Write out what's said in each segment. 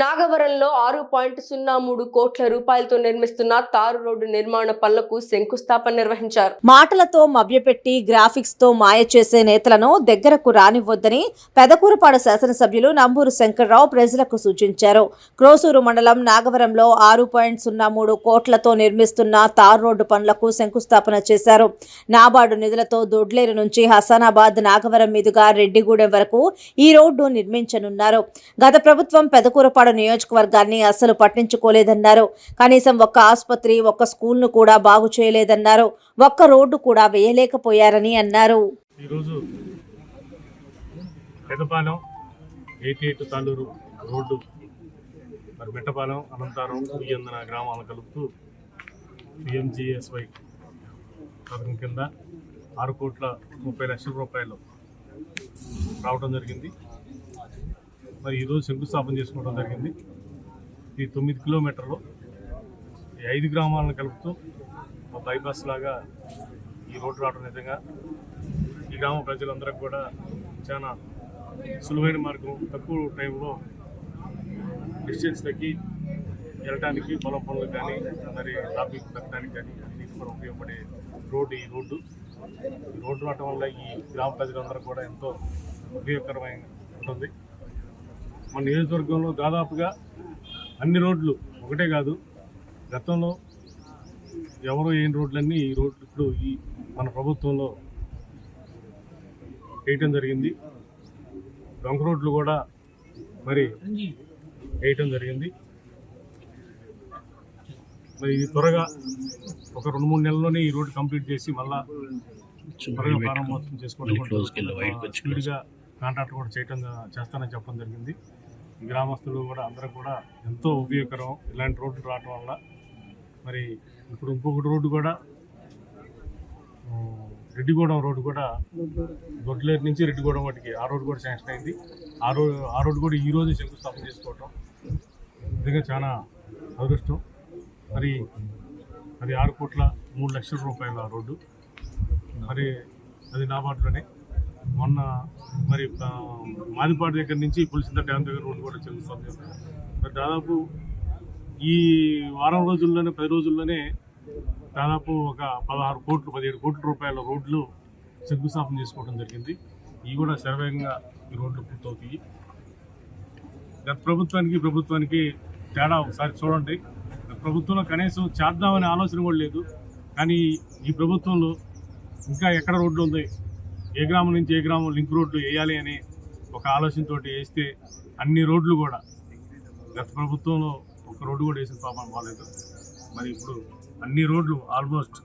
నాగవరంలో ఆరు పాయింట్ సున్నా మూడు కోట్ల రూపాయలతో నిర్మిస్తున్న తారు రోడ్డు నిర్మాణ పనులకు శంకుస్థాపన నిర్వహించారు. మాటలతో మభ్యపెట్టి గ్రాఫిక్స్తో మాయ చేసే నేతలను దగ్గరకు రానివ్వొద్దని పెదకూరుపాడు శాసనసభ్యులు నంబూరు శంకర్రావు ప్రజలకు సూచించారు. క్రోసూరు మండలం నాగవరంలో ఆరు పాయింట్ సున్నా మూడు కోట్లతో నిర్మిస్తున్న తారు రోడ్డు పనులకు శంకుస్థాపన చేశారు. నాబార్డు నిధులతో దొడ్లేరు నుంచి హసానాబాద్ నాగవరం మీదుగా రెడ్డిగూడెం వరకు ఈ రోడ్డు నిర్మించనున్నారు. గత ప్రభుత్వం పెదకూరపాడు నియోజకవర్గాన్ని అస్సలు పట్టించుకోలేదన్నారు. కనీసం ఒక్క ఆసుపత్రి ఒక్క స్కూల్ను కూడా బాగు చేయలేదన్నారు. ఒక్క రోడ్డు కూడా వేయలేకపోయారని అన్నారు. ఈరోజు Pedapalem eighty eight Taluru road మరి మెట్టపాలెం అనంతారం ఉయ్యందన గ్రామాలను కలుపుతూ పిఎంజిఎస్వై పథకం కింద ఆరు కోట్ల ముప్పై లక్షల రూపాయలు రావడం జరిగింది. మరి ఈరోజు శంకుస్థాపన చేసుకోవడం జరిగింది. ఈ తొమ్మిది కిలోమీటర్లు ఈ ఐదు గ్రామాలను కలుపుతూ ఒక బైపాస్ లాగా ఈ రోడ్డు రావడం నిజంగా ఈ గ్రామ ప్రజలందరికీ కూడా చాలా సులువైన మార్గం తక్కువ టైంలో డిస్టెన్స్ తగ్గి వెళ్ళటానికి పొలం పనులకు కానీ మరి ట్రాఫిక్ తగ్గడానికి కానీ అన్నిటి కూడా ఉపయోగపడే రోడ్డు ఈ రోడ్డు. ఈ రోడ్డు రావడం వల్ల ఈ గ్రామ ప్రజలందరూ కూడా ఎంతో ఉపయోగకరమైన ఉంటుంది. మన నియోజకవర్గంలో దాదాపుగా అన్ని రోడ్లు ఒకటే కాదు గతంలో ఎవరో ఏం రోడ్లన్నీ ఈ రోడ్లు ఇప్పుడు ఈ మన ప్రభుత్వంలో వేయటం జరిగింది. డొంక రోడ్లు కూడా మరి వేయటం జరిగింది. మరి ఇది త్వరగా ఒక రెండు మూడు నెలల్లోనే ఈ రోడ్డు కంప్లీట్ చేసి మళ్ళా త్వరగా ప్రారంభోత్సవం చేసుకోవడం స్పీడ్గా కాంట్రాక్ట్ కూడా చేయటం చేస్తానని చెప్పడం జరిగింది. గ్రామస్తులు కూడా అందరూ కూడా ఎంతో ఉపయోగకరం ఇలాంటి రోడ్లు రావటం వల్ల. మరి ఇప్పుడు ఇంకొకటి రోడ్డు కూడా రెడ్డిగూడెం రోడ్డు కూడా దొడ్లేరు నుంచి రెడ్డిగూడెం వాటికి ఆ రోడ్డు కూడా శాంక్షన్ అయింది. ఆ రోడ్డు ఆ రోడ్డు కూడా ఈ రోజు శంకుస్థాపన చేసుకోవటం నిజంగా చాలా అదృష్టం. మరి అది ఆరు కోట్ల మూడు లక్షల రూపాయల ఆ రోడ్డు. మరి అది నాబార్డులోనే మొన్న మరి మాదిపాటి మాదిపాడు దగ్గర నుంచి పులిసింద డ్యామ్ దగ్గర రోడ్డు కూడా చెందుతుంది. మరి దాదాపు ఈ వారం రోజుల్లోనే పది రోజుల్లోనే దాదాపు ఒక పదహారు కోట్లు పదిహేడు కోట్ల రూపాయల రోడ్లు శంకుస్థాపన చేసుకోవడం జరిగింది. ఇవి కూడా శరవేగంగా ఈ రోడ్లు పూర్తవుతాయి. గత ప్రభుత్వానికి ప్రభుత్వానికి తేడా ఒకసారి చూడండి. ప్రభుత్వంలో కనీసం చేద్దామనే ఆలోచన కూడా లేదు. కానీ ఈ ప్రభుత్వంలో ఇంకా ఎక్కడ రోడ్లు ఉంది ఏ గ్రామం నుంచి ఏ గ్రామం లింక్ రోడ్లు వేయాలి అని ఒక ఆలోచనతో వేస్తే అన్ని రోడ్లు కూడా గత ప్రభుత్వంలో ఒక రోడ్డు కూడా వేసిన పాపం బాగాలేదు మరి ఇప్పుడు అన్ని రోడ్లు ఆల్మోస్ట్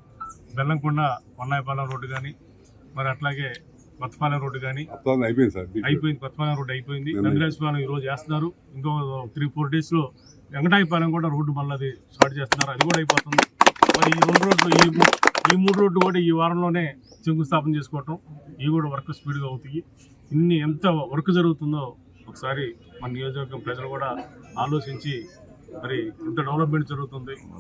బెల్లంకొండ కొన్నాయపాలెం రోడ్డు కానీ మరి అట్లాగే కొత్తపాలెం రోడ్డు కానీ అయిపోయింది సార్ అయిపోయింది కొత్తపాలెం రోడ్డు అయిపోయింది. నందిరాజపాలెం ఈ రోజు చేస్తున్నారు. ఇంకో త్రీ ఫోర్ డేస్లో వెంకటాయపాలెం కూడా రోడ్డు మళ్ళీ అది స్టార్ట్ చేస్తున్నారు. అది కూడా అయిపోతుంది. మరి ఈ రెండు రోడ్లు ఈ ఈ మూడు రోడ్లు కూడా ఈ వారంలోనే శంకుస్థాపన చేసుకోవటం ఇవి కూడా వర్క్ స్పీడ్గా అవుతాయి. ఇన్ని ఎంత వర్క్ జరుగుతుందో ఒకసారి మన నియోజకవర్గం ప్రజలు కూడా ఆలోచించి మరి ఇంత డెవలప్మెంట్ జరుగుతుంది.